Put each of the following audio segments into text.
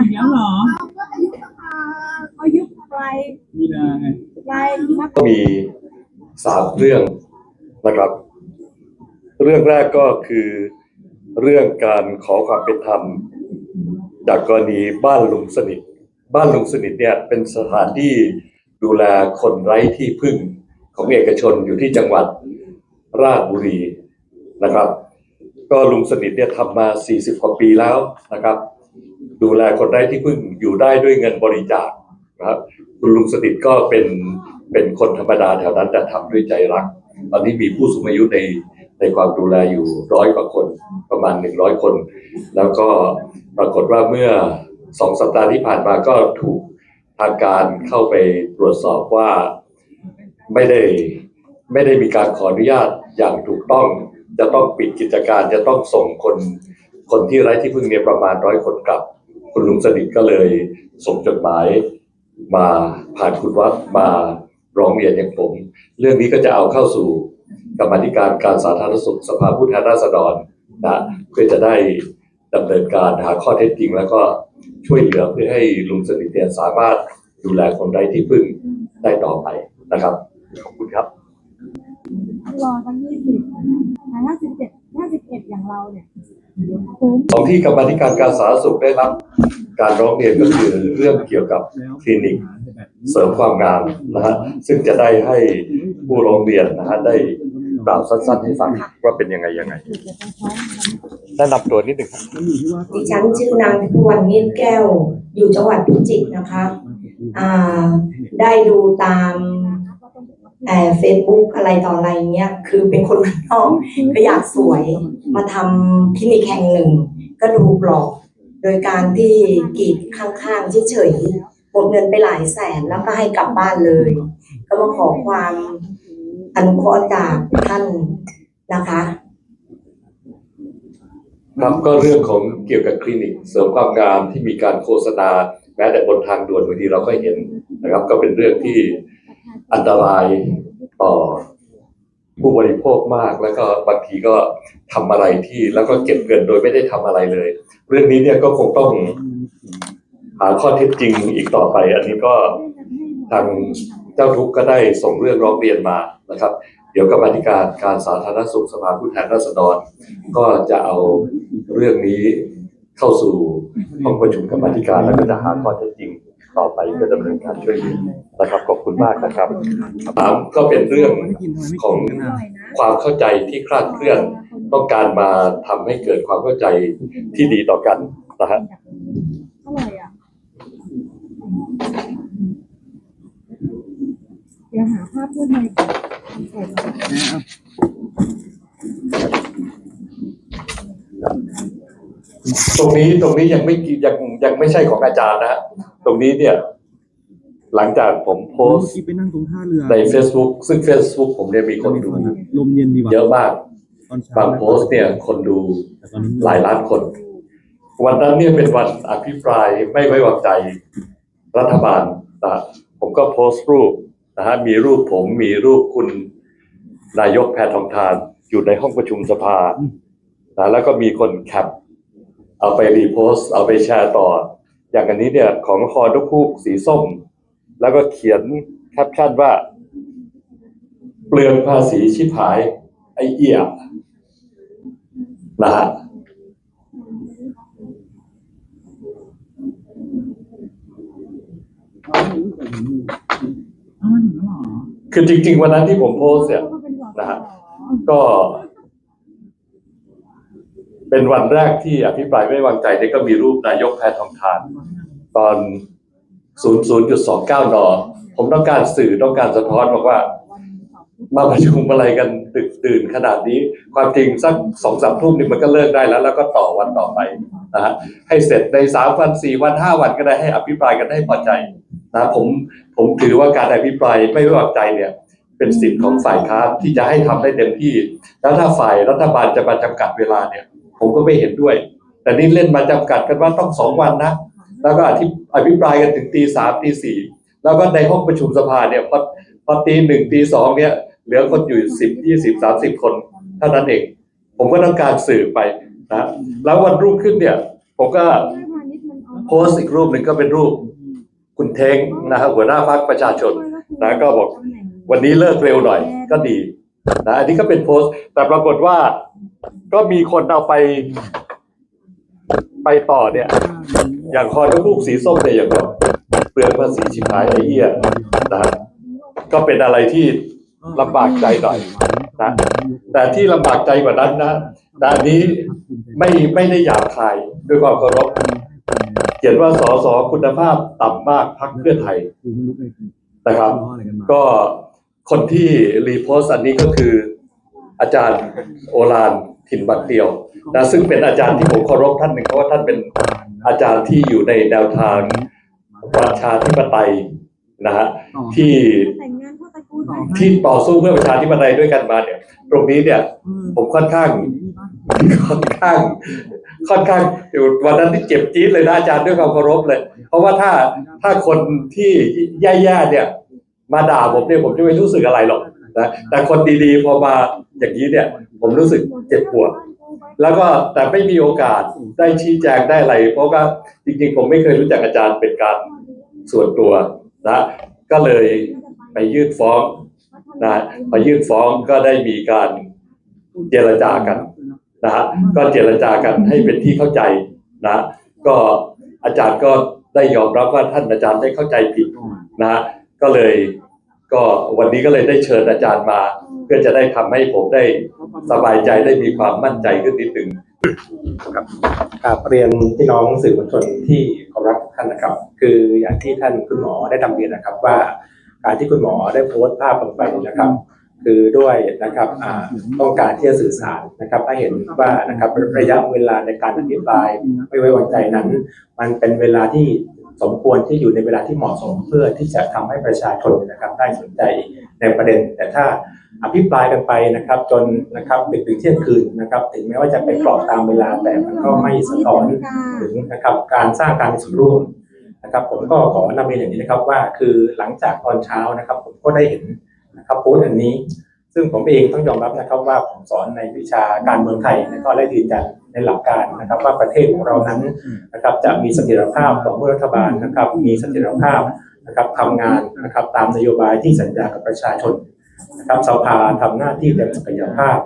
อีกแล้วเหรออายุปลายมีนาไงปลายมกก็มีสามเรื่องนะครับ เรื่องแรกก็คือเรื่องการขอความเป็นธรรม จากกรณีบ้านลุงสนิท บ้านลุงสนิทเนี่ยเป็นสถานที่ดูแลคนไร้ที่พึ่งของเอกชนอยู่ที่จังหวัดราชบุรีนะครับ ก็ลุงสนิทเนี่ยทำมา 40 กว่าปีแล้วนะครับ ดูแลคนไร้ที่พึ่งอยู่ได้ด้วยเงินบริจาคนะครับคุณลุงสนิทก็เป็นเป็นคนธรรมดาแถวนั้นแต่ทำด้วยใจรัก ตอนนี้มีผู้สูงอายุในในความดูแลอยู่ร้อยกว่าคนประมาณหนึ่งร้อยคน แล้วก็ปรากฏว่าเมื่อสองสัปดาห์ที่ผ่านมาก็ถูกทางการเข้าไปตรวจสอบว่าไม่ได้ไม่ได้มีการขออนุญาตอย่างถูกต้อง จะต้องปิดกิจการจะต้องส่งคนคนที่ไร้ที่พึ่งเนี่ยประมาณร้อยคนกลับ คุณลุงสนิทก็เลยส่งจดหมายมาผ่านคุณวัดมาร้องเรียนอย่างผม เรื่องนี้ก็จะเอาเข้าสู่กรรมธิการการสาธารณสุขสภาผู้แทนราษฎรนะเพื่อจะได้ดำเนินการหาข้อเท็จจริง แล้วก็ช่วยเหลือเพื่อให้ลุงสนิทเนี่ยสามารถดูแลคนไร้ที่พึ่งได้ต่อไปนะครับขอบคุณครับรอตั้งยี่สิบห้าสิบเจ็ดห้าสิบเอ็ดอย่างเราเนี่ย คุ้มของที่กรรมาธิการการสาธารณสุขได้รับ การร้องเรียนก็คือเรื่องเกี่ยวกับแล้วคลินิกเสริมความงามนะฮะซึ่งจะได้ให้ผู้ร้องเรียนนะฮะได้กล่าวสั้นๆให้ฟังว่าเป็นยังไงยังไงแนะนำตัวนิดหนึ่งครับมันอยู่ที่ว่าดิฉันชื่อนางทวันเนียนแก้ว อยู่จังหวัดพิจิตรนะคะ อ่า ได้ดูตาม เอ่เฟซบุ๊กอะไรต่ออะไรเงี้ยคือเป็นคนบ้านนอกก็อยากสวยมาทำคลินิกแห่งหนึ่ง ก็ดูกรอก โดยการที่กรีดข้างๆเฉยๆหมดเงินไปหลายแสนแล้วก็ให้กลับบ้านเลย ก็มาขอความอนุเคราะห์จากท่านนะคะครับก็เรื่องของเกี่ยวกับคลินิกเสริมความงามที่มีการโฆษณาแม้แต่บนทางด่วนบางทีเราก็เห็นนะครับ ก็เป็นเรื่องที่ อันตรายต่อผู้บริโภคมากแล้วก็บางทีก็ทำอะไรที่แล้วก็เก็บเงินโดยไม่ได้ทำอะไรเลย เรื่องนี้เนี่ยก็คงต้องหาข้อเท็จจริงอีกต่อไป อันนี้ก็ทางเจ้าทุกข์ก็ได้ส่งเรื่องร้องเรียนมานะครับ เดี๋ยวกรรมธิการการสาธารณสุขสภาผู้แทนราษฎร ก็จะเอาเรื่องนี้เข้าสู่ห้องประชุมกรรมธิการแล้วก็จะหาข้อเท็จจริง ต่อไปเพื่อดำเนินการช่วยเหลือนะครับขอบคุณมากนะครับสามก็เป็นเรื่องของความเข้าใจที่คลาดเคลื่อนต้องการมาทำให้เกิดความเข้าใจที่ดีต่อกันนะฮะเท่าไหร่อะเดี๋ยวหาภาพเพื่อนในก่อนตรงนี้ตรงนี้ยังไม่กี่ยังยังไม่ใช่ของอาจารย์นะฮะ ตรงนี้เนี่ย หลังจากผมโพสต์ที่ไปนั่งตรงท่าเรือใน Facebook ซึ่ง Facebook ผมเนี่ยมีคนดูลมเย็นดีว่ะเยอะมากตอนเช้าบางโพสต์เนี่ย คนดูแต่ตอนนี้หลายล้านคน วันนั้นเนี่ยเป็นวันอภิปรายไม่ไว้วางใจรัฐบาลนะผมก็โพสต์รูปนะฮะมีรูปผมมีรูปคุณนายกแพทองทานอยู่ในห้องประชุมสภานะแล้วก็มีคนแคปเอาไปรีโพสต์เอาไปแชร์ต่อ อย่างอันนี้เนี่ยของคอนกคูกสีส้ม แล้วก็เขียนแคปชั่นว่า เปลืองภาษีชิบหาย ไอ้เอี่ยนะฮะคือจริง ๆ วันนั้นที่ผมโพสเนี่ยนะฮะก็ เป็นวันแรกที่อภิปรายไม่วางใจเนี่ยก็มีรูปนายกแพทองทาน ตอน 00.29 น ผมต้องการสื่อต้องการสะท้อนบอกว่า มาประชุมอะไรกันดึกดื่นขนาดนี้ ความจริงสักสองสามทุ่มนี่มันก็เลิกได้แล้ว แล้วก็ต่อวันต่อไปนะฮะให้เสร็จในสามวันสี่วันห้าวันก็ได้ให้อภิปรายกันให้พอใจนะผมผมถือว่าการอภิปรายไม่ไว้วางใจเนี่ย เป็นสิทธิ์ของฝ่ายค้านที่จะให้ทำได้เต็มที่ แล้วถ้าฝ่ายรัฐบาลจะมาจำกัดเวลาเนี่ย ผมก็ไม่เห็นด้วย แต่นี่เล่นมาจำกัดกันว่าต้องสองวันนะ แล้วก็อธิอภิปรายกันถึงตีสามตีสี่แล้วก็ในห้องประชุมสภาเนี่ยพอพอตีหนึ่งตีสองเนี่ยเหลือคนอยู่สิบยี่สิบสามสิบคนเท่านั้นเอง ผมก็ต้องการสื่อไปนะแล้ววันรุ่งขึ้นเนี่ย ผมก็โพสต์อีกรูปหนึ่งก็เป็นรูป คุณเทงนะครับหัวหน้าพรรคประชาชนนะก็บอกวันนี้เลิกเร็วหน่อยก็ดีนะอันนี้ก็เป็นโพสต์ แต่ปรากฏว่า ก็มีคนเอาไป ไปต่อเนี่ย อย่างคอนกลูกสีส้มเนี่ยอย่างแบบเปลืองภาษีชิบหายไอ้เหี้ยนะก็เป็นอะไรที่ลำบากใจหน่อยนะแต่ที่ลำบากใจกว่านั้นนะแต่อันนี้ไม่ไม่ได้หยาบคายด้วยความเคารพเขียนว่าสสคุณภาพต่ำมากพักเพื่อไทยนะครับ ก็คนที่รีโพสต์อันนี้ก็คืออาจารย์โอฬาร ถิ่นบักเดียวนะซึ่งเป็นอาจารย์ที่ผมเคารพท่านหนึ่งเพราะว่าท่านเป็นอาจารย์ที่อยู่ในแนวทางประชาธิปไตยนะฮะที่แต่งงานเข้าตระกูลที่ต่อสู้เพื่อประชาธิปไตยด้วยกันมาเนี่ย ตรงนี้เนี่ย ผมค่อนข้างค่อนข้าง ค่อนข้างวันนั้นที่เจ็บจี๊ดเลยนะอาจารย์ด้วยความเคารพเลย เพราะว่าถ้าถ้าคนที่แย่ๆเนี่ย มาด่าผมเนี่ยผมจะไม่รู้สึกอะไรหรอก นะแต่คนดีๆพอมาอย่างนี้เนี่ย ผมรู้สึกเจ็บปวด แล้วก็แต่ไม่มีโอกาสได้ชี้แจงได้อะไร เพราะว่าจริงๆ ผมไม่เคยรู้จักอาจารย์เป็นการส่วนตัวนะก็เลยไปยื่นฟ้องนะพอยื่นฟ้องก็ได้มีการเจรจากันนะฮะก็เจรจากันให้เป็นที่เข้าใจนะก็อาจารย์ก็ได้ยอมรับว่าท่านอาจารย์ได้เข้าใจผิดนะฮะก็เลย ก็วันนี้ก็เลยได้เชิญอาจารย์มา เพื่อจะได้ทำให้ผมได้สบายใจได้มีความมั่นใจขึ้นนิดหนึ่งครับเรียนพี่น้องสื่อมวลชนที่เคารพทุกท่านนะครับ คืออย่างที่ท่านคุณหมอได้นำเรียนนะครับว่า การที่คุณหมอได้โพสต์ภาพลงไปนะครับ คือด้วยนะครับอ่าต้องการที่จะสื่อสารนะครับให้เห็นว่านะครับระยะเวลาในการอภิปรายไม่ไว้วางใจนั้น มันเป็นเวลาที่ สมควรที่อยู่ในเวลาที่เหมาะสมเพื่อที่จะทำให้ประชาชนนะครับได้สนใจในประเด็น แต่ถ้าอภิปรายกันไปนะครับ จนนะครับดึกถึงเที่ยงคืนนะครับ ถึงแม้ว่าจะเป็นกรอบตามเวลาแต่มันก็ไม่สะท้อนถึงนะครับการสร้างการมีส่วนร่วมนะครับผมก็ขอนำเรียนอย่างนี้นะครับว่าคือหลังจากตอนเช้านะครับ ผมก็ได้เห็นนะครับโพสต์อันนี้ ซึ่งผมเองต้องยอมรับนะครับว่าผมสอนในวิชาการเมืองไทยแล้วก็ได้ยืนยัน ในหลักการนะครับว่าประเทศของเรานั้นนะครับจะมีเสถียรภาพต่อเมื่อรัฐบาลนะครับ มีเสถียรภาพนะครับทำงานนะครับตามนโยบายที่สัญญากับประชาชนนะครับสภาทำหน้าที่เต็มศักยภาพ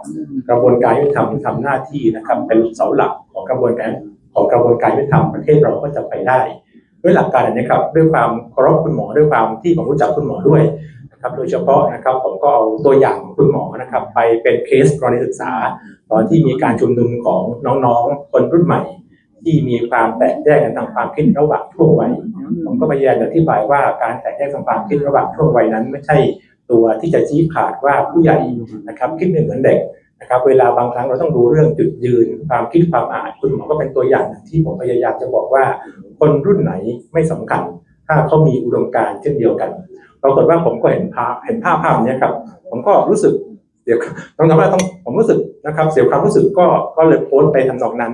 กระบวนการยุติธรรมทำหน้าที่นะครับเป็นเสาหลักของกระบวนการของกระบวนการยุติธรรมประเทศเราก็จะไปได้ ด้วยหลักการนนี้ครับด้วยความเคารพคุณหมอด้วยความที่ผมรู้จักคุณหมอด้วย นะครับโดยเฉพาะนะครับผมก็เอาตัวอย่างคุณหมอนะครับ ไปเป็นเคสกรณีศึกษา ตอนที่มีการชุมนุมของน้องๆ คนรุ่นใหม่ ที่มีความแตกแยกกันทางความคิดระหว่างช่วงวัยผมก็พยายามอธิบายว่าการแตกแยกทางความคิดระหว่างช่วงวัยนั้น ไม่ใช่ตัวที่จะชี้ขาดว่าผู้ใหญ่นะครับคิดไม่เหมือนเด็กนะครับเวลาบางครั้งเราต้องดูเรื่องจุดยืน ความคิดความอ่านคุณหมอก็เป็นตัวอย่างหนึ่งที่ผมพยายามจะบอกว่า คนรุ่นไหนไม่สำคัญ ถ้าเขามีอุดมการณ์เช่นเดียวกัน รากฏว่าผมก็เห็นภาพเห็นภาพภาพนี้ครับ ผมก็รู้สึกเดี๋ยวต้องทำว่าต้องผมรู้สึกนะครับ เสียความรู้สึกก็ก็เลยโพสต์ไปทำนองนั้น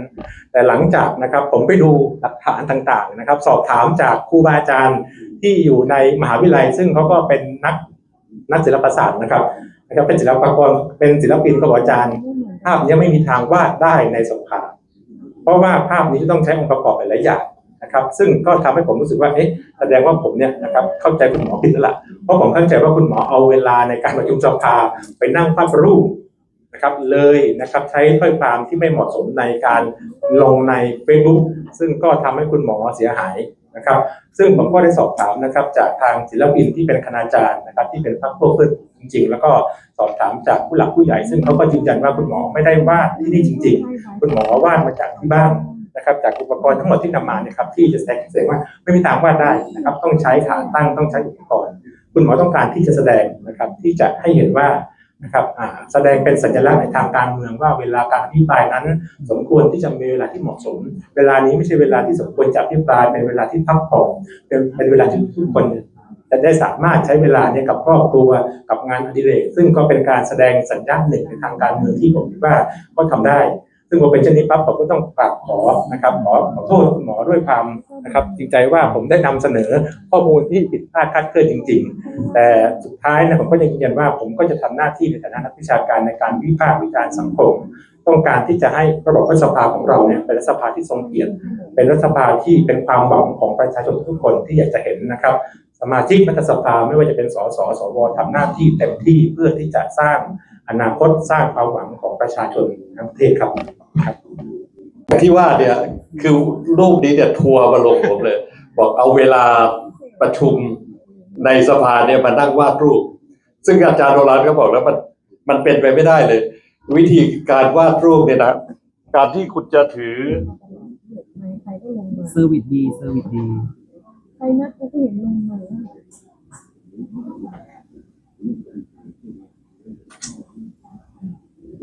แต่หลังจากนะครับ ผมไปดูหลักฐานต่างๆนะครับ สอบถามจากครูบาอาจารย์ที่อยู่ในมหาวิทยาลัย ซึ่งเขาก็เป็นนักนักศิลปศาสตร์นะครับนะครับ เป็นศิลปกรเป็นศิลปินก็บอกอาจารย์ภาพนี้ไม่มีทางวาดได้ในสภาเพราะว่าภาพนี้ต้องใช้องค์ประกอบหลายอย่าง นะครับซึ่งก็ทำให้ผมรู้สึกว่าเอ๊ะแสดงว่าผมเนี่ยนะครับเข้าใจคุณหมอผิดแล้วล่ะเพราะผมเข้าใจว่าคุณหมอเอาเวลาในการประชุมสภาไปนั่งภาพรูปนะครับเลยนะครับใช้ถ้อยความที่ไม่เหมาะสมในการลงใน Facebook ซึ่งก็ทำให้คุณหมอเสียหายนะครับ ซึ่งผมก็ได้สอบถามนะครับ จากทางศิลปินที่เป็นคณาจารย์นะครับ ที่เป็นพรรคพวกเพื่อนจริง ๆ แล้วก็สอบถามจากผู้หลักผู้ใหญ่ ซึ่งเขาก็ยืนยันว่าคุณหมอไม่ได้วาดที่นี่จริง ๆ คุณหมอวาดมาจากที่บ้าน นะครับจากอุปกรณ์ทั้งหมดที่นำมาเนี่ยครับที่จะแสดงแสดงว่าไม่มีทางวาดได้นะครับต้องใช้ขาตั้งต้องใช้อุปกรณ์คุณหมอต้องการที่จะแสดงนะครับที่จะให้เห็นว่านะครับอ่าแสดงเป็นสัญลักษณ์ในทางการเมืองว่าเวลาการอภิปรายนั้น สมควรที่จะมีเวลาที่เหมาะสม เวลานี้ไม่ใช่เวลาที่สมควรจะอภิปรายเป็นเวลาที่พักผ่อนเป็นเป็นเวลาที่ทุกคนจะได้สามารถใช้เวลาเนี่ยกับครอบครัวกับงานอดิเรกซึ่งก็เป็นการแสดงสัญญาณหนึ่งในทางการเมืองที่ผมคิดว่าก็ทำได้ ซึ่งพอเป็นเช่นนี้ปั๊บผมก็ต้องกราบขอนะครับขอขอโทษคุณหมอด้วยความนะครับจริงใจว่าผมได้นำเสนอข้อมูลที่ผิดพลาดคลาดเคลื่อนจริง ๆ แต่สุดท้ายนี่ยผมก็ยังยืนยันว่าผมก็จะทำหน้าที่ในฐานะนักวิชาการในการวิพากษ์วิจารณ์สังคม ต้องการที่จะให้ระบบรัฐสภาของเราเนี่ยเป็นรัฐสภาที่ทรงเกียรติเป็นรัฐสภาที่เป็นความหวังของประชาชนทุกคนที่อยากจะเห็นนะครับสมาชิกรัฐสภาไม่ว่าจะเป็นสสสวทำหน้าที่เต็มที่เพื่อที่จะสร้างอนาคตสร้างความหวังของประชาชนทั้งประเทศครับครับ ที่ว่าเนี่ยคือรูปนี้เนี่ยทัวร์มาลงผมเลย บอกเอาเวลาประชุมในสภาเนี่ยมานั่งวาดรูป ซึ่งอาจารย์โรลันก็บอกแล้วมันมันเป็นไปไม่ได้เลย วิธีการวาดรูปเนี่ยนะการที่คุณจะถือใครก็ลงมาเซอร์วิสดีเซอร์วิสดีใครนัดก็เห็นลงมา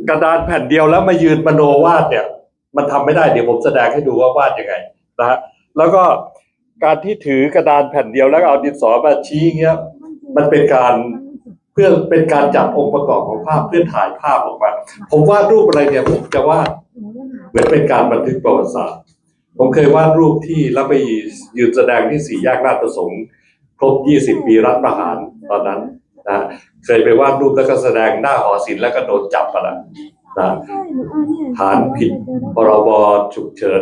กระดานแผ่นเดียวแล้วมายืนมโนวาดเนี่ย มันทำไม่ได้เดี๋ยวผมแสดงให้ดูว่าวาดยังไงนะฮะแล้วก็การที่ถือกระดานแผ่นเดียวแล้วเอาดินสอมาชี้เงี้ย มันเป็นการเพื่อเป็นการจัดองค์ประกอบของภาพเพื่อถ่ายภาพออกมาผมวาดรูปอะไรเนี่ยผมจะวาดเหมือนเป็นการบันทึกประวัติศาสตร์ผมเคยวาดรูปที่แล้วไปยืนแสดงที่สี่แยกราชประสงค์ครบ 20 ปีรัฐประหารตอนนั้นนะ เคยไปวาดรูปแล้วก็แสดงหน้าหอศิลป์แล้วก็โดนจับมาละใช่หนูอะฐานผิดพรบฉุกเฉิน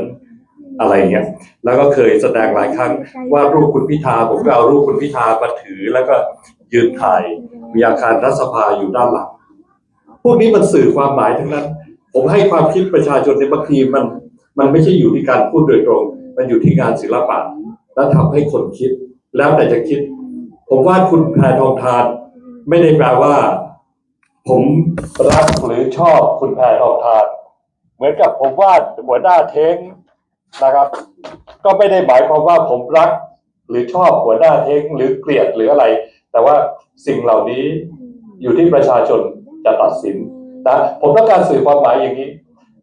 อะไรเงี้ย แล้วก็เคยแสดงหลายครั้งวาดรูปคุณพิธาผมก็เอารูปคุณพิธามาถือแล้วก็ยืนถ่าย มีอาคารรัฐสภาอยู่ด้านหลัง พวกนี้มันสื่อความหมายทั้งนั้น ผมให้ความคิดประชาชนในบางทีมัน มันไม่ใช่อยู่ที่การพูดโดยตรง มันอยู่ที่งานศิลปะ แล้วทำให้คนคิด แล้วแต่จะคิด ผมว่าคุณแพทองทาน ไม่ได้แปลว่า ผมรักหรือชอบคุณแพทองทาน เหมือนกับผมวาดหัวหน้าเท้งนะครับ ก็ไม่ได้หมายความว่าผมรัก หรือชอบหัวหน้าเท้งหรือเกลียดหรืออะไร แต่ว่าสิ่งเหล่านี้อยู่ที่ประชาชนจะตัดสินนะผมต้องการสื่อความหมายอย่างนี้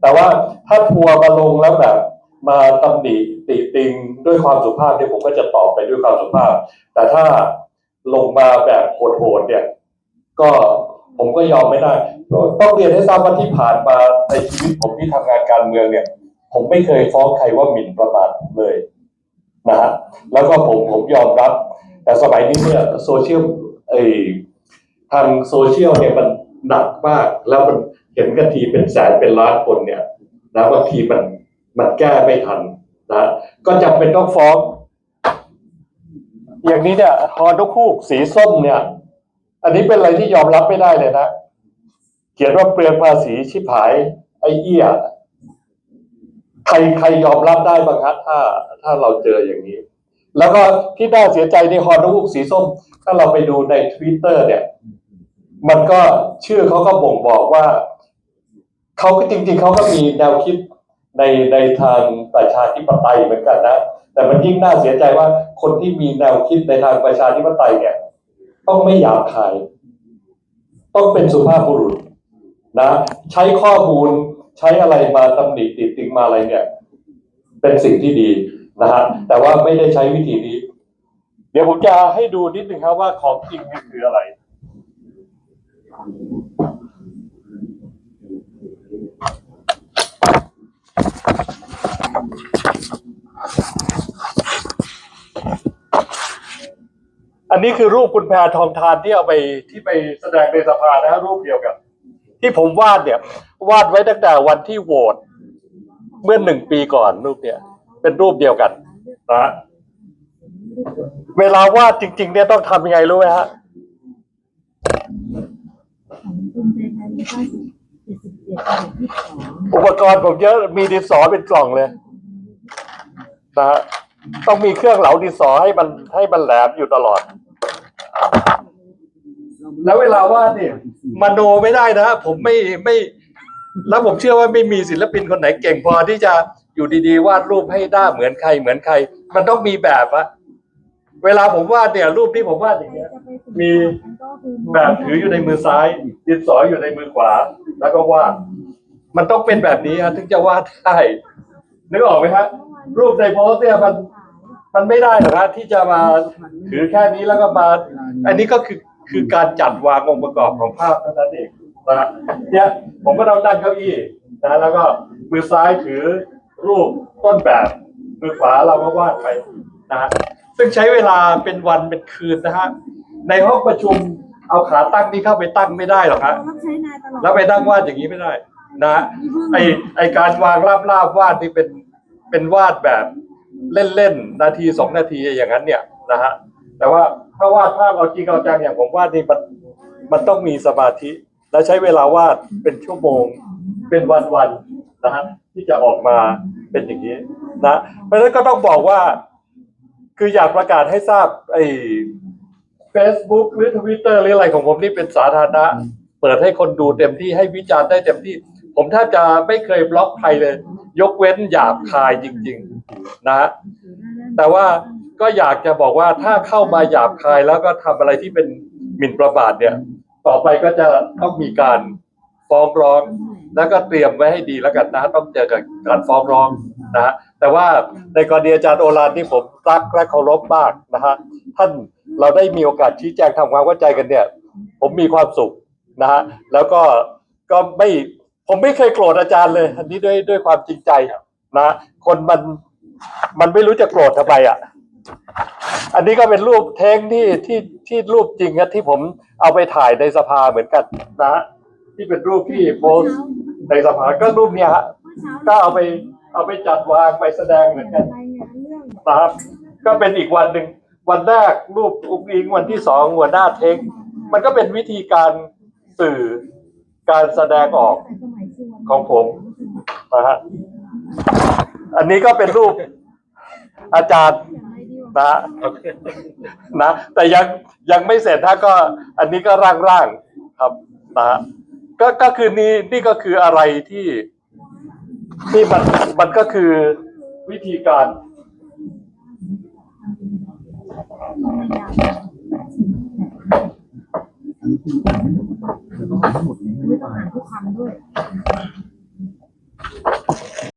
แต่ว่าถ้าทัวร์มาลงแล้วแบบมาตำหนิติติงด้วยความสุภาพเนี่ยผมก็จะตอบไปด้วยความสุภาพ แต่ถ้าลงมาแบบโหดๆเนี่ย ก็ผมก็ยอมไม่ได้ต้องเรียนให้ทราบว่าที่ผ่านมาในชีวิตผมที่ทำงานการเมืองเนี่ย ผมไม่เคยฟ้องใครว่าหมิ่นประมาทเลยนะฮะแล้วก็ผมผมยอมรับ แต่สมัยนี้เนี่ยโซเชียลเอยทางโซเชียลเนี่ยมันหนักมาก แล้วมันเห็นกันทีเป็นแสนเป็นล้านคนเนี่ยนะบางทีมันมันแก้ไม่ทันนะก็จำเป็นต้องฟ้อง อย่างนี้เนี่ยฮอนกคูกสีส้มเนี่ย อันนี้เป็นอะไรที่ยอมรับไม่ได้เลยนะ เขียนว่าเปลืองภาษีชิบหาย ไอ้เอี้ย ใครใครยอมรับได้บ้างครับถ้า ถ้าเราเจออย่างนี้ แล้วก็ที่น่าเสียใจในฮอนลูกสีส้ม ถ้าเราไปดูในทวิตเตอร์เนี่ย มันก็ชื่อเขาก็บ่งบอกว่าเขาก็จริง ๆเขาก็มีแนวคิดในในทางประชาธิปไตยเหมือนกันนะ แต่มันยิ่งน่าเสียใจว่าคนที่มีแนวคิดในทางประชาธิปไตยเนี่ย ต้องไม่หยาบคาย ต้องเป็นสุภาพบุรุษนะ ใช้ข้อมูลใช้อะไรมาตำหนิติดติงมาอะไรเนี่ย เป็นสิ่งที่ดีนะฮะแต่ว่าไม่ได้ใช้วิธีนี้ เดี๋ยวผมจะให้ดูนิดนึงครับว่าของจริงคืออะไร อันนี้คือรูปคุณแพรทองทานที่เอาไปที่ไปแสดงในสภานะฮะรูปเดียวกัน ที่ผมวาดเนี่ย วาดไว้ตั้งแต่วันที่โหวตเมื่อหนึ่งปีก่อนรูปเนี่ย เป็นรูปเดียวกันนะฮะเวลาวาดจริง ๆ เนี่ยต้องทำยังไงรู้ไหมฮะอุปกรณ์ผมเยอะมีดินสอเป็นกล่องเลยนะฮะต้องมีเครื่องเหลาดินสอให้มันให้มันแหลมอยู่ตลอด แล้วเวลาวาดเนี่ยมโนไม่ได้นะผมไม่ไม่ แล้วผมเชื่อว่าไม่มีศิลปินคนไหนเก่งพอที่จะอยู่ดีๆ วาดรูปให้หน้าเหมือนใครเหมือนใคร มันต้องมีแบบอะเวลาผมวาดเนี่ย รูปที่ผมวาดอย่างเงี้ย มีแบบถืออยู่ในมือซ้ายดินสออยู่ในมือขวา แล้วก็วาด มันต้องเป็นแบบนี้ฮะถึงจะวาดได้นึกออกไหมฮะรูปในโพสเนี่ยมันมันไม่ได้หรอกฮะที่จะมาถือแค่นี้แล้วก็มาอันนี้ก็คือ คือการจัดวางองค์ประกอบของภาพเท่านั้นเองนะฮะเนี่ยผมก็ต้องนั่งเก้าอี้นะแล้วก็มือซ้ายถือรูปต้นแบบมือขวาเราก็วาดไปนะฮะซึ่งใช้เวลาเป็นวันเป็นคืนนะฮะในห้องประชุมเอาขาตั้งนี่เข้าไปตั้งไม่ได้หรอกฮะเรารับใช้นายตลอดแล้วไปนั่งวาดอย่างนี้ไม่ได้ นะฮะไอไอการวางราบราบๆวาดนี่เป็นเป็นวาดแบบเล่นๆนาทีสองนาทีอย่างนั้นเนี่ยนะฮะแต่ว่า ถ้าวาดภาพเอาจริงเอาจังอย่างผมวาดนี่มันมันต้องมีสมาธิ และใช้เวลาวาดเป็นชั่วโมง เป็นวันๆนะฮะที่จะออกมาเป็นอย่างนี้นะเพราะฉะนั้นก็ต้องบอกว่า คืออยากประกาศให้ทราบไอ้ Facebook หรือ Twitter หรืออะไรของผมนี่เป็นสาธารณะ เปิดให้คนดูเต็มที่ให้วิจารณ์ได้เต็มที่ ผมแทบจะไม่เคยบล็อกใครเลย ยกเว้นหยาบคายจริง ๆ นะฮะแต่ว่า ก็อยากจะบอกว่าถ้าเข้ามาหยาบคายแล้วก็ทำอะไรที่เป็นหมิ่นประมาทเนี่ย ต่อไปก็จะต้องมีการฟ้องร้อง แล้วก็เตรียมไว้ให้ดีแล้วกันนะต้องเจอกับการฟ้องร้องนะฮะแต่ว่าในกรณีอาจารย์โอฬารที่ผมรักและเคารพมากนะฮะท่านเราได้มีโอกาสชี้แจงทำความเข้าใจกันเนี่ย ผมมีความสุขนะฮะแล้วก็ก็ไม่ผมไม่เคยโกรธอาจารย์เลยอันนี้ด้วยด้วยความจริงใจนะคนมันมันไม่รู้จะโกรธทำไมอะ อันนี้ก็เป็นรูปเทงที่ที่ที่รูปจริงอะที่ผมเอาไปถ่ายในสภาเหมือนกันนะฮะที่เป็นรูปที่โพสต์ในสภาก็รูปเนี้ยฮะก็เอาไปเอาไปจัดวางไปแสดงเหมือนกันนะครับ ก็เป็นอีกวันหนึ่งวันแรกรูปอุ้งอิงวันที่สองหัวหน้าเทคมันก็เป็นวิธีการสื่อการแสดงออกของผมนะฮะอันนี้ก็เป็นรูปอาจารย์ นะฮะนะแต่ยังยังไม่เสร็จถ้าก็ อันนี้ก็ร่างๆครับนะฮะก็ก็คือนี่นี่ก็คืออะไรที่ที่มันมันก็คือวิธีการอันนี้คืออ่านไม่หมดแล้วต้องอ่านให้หมดเลยไม่ไม่ได้